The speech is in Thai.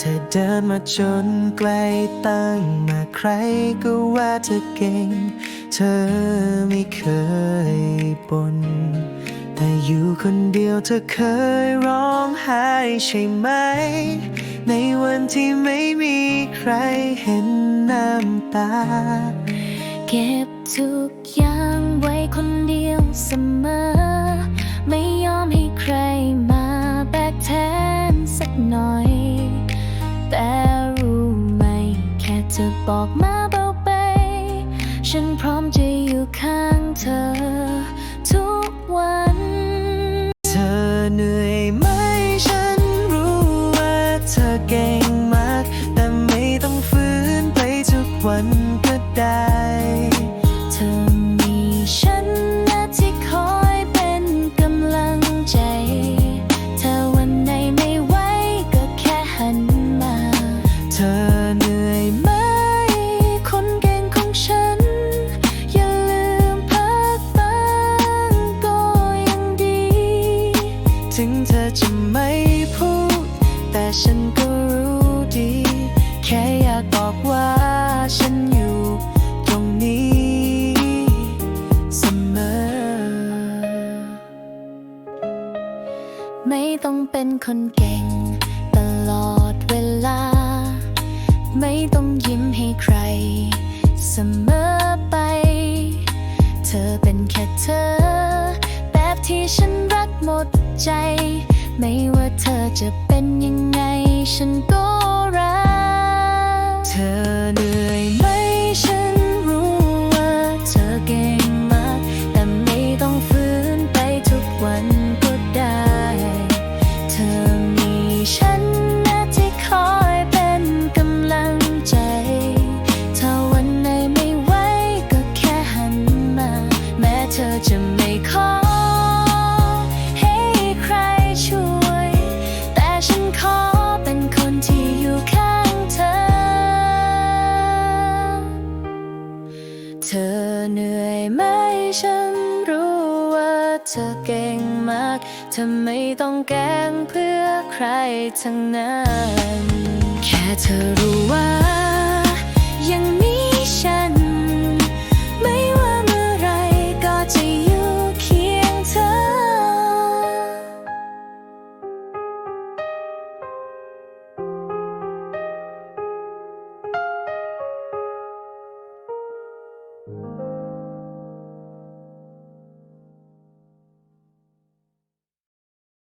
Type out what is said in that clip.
เดินมาจนไกลตั้งมาใครก็ว่าเธอเก่ง เธอไม่เคยบน่นแต่อยู่คนเดียวเธอเคยร้องไห้ใช่ไหม ในวันที่ไม่มีใครเห็นน้ำตา เก็บทุกอย่างไว้คนเดียวเสมอ ธอบอกมาเบาไป ฉันพร้อมจะอยู่ข้างเธอ ทุกวัน เธอเหนื่อยไหมฉันรู้ว่าเธอเก่งมาก แต่ไม่ต้องฝืนไปทุกวันก็ได้ ไม่พูด แต่ฉันก็รู้ดี แค่อยากบอกว่าฉันอยู่ตรงนี้เสมอ ไม่ต้องเป็นคนเก่ง ตลอดเวลา ไม่ต้องยิ้มให้ใคร เสมอไป เธอเป็นแค่เธอ แบบที่ฉันรักหมดใจ ไม่ว่าเธอจะเป็นยังไง ฉันก็รัก เธอเหนื่อย ฉันรู้ว่าเธอเก่งมาก เธอไม่ต้องแกล้งเพื่อใครทั้งนั้น แค่เธอรู้ว่ายัง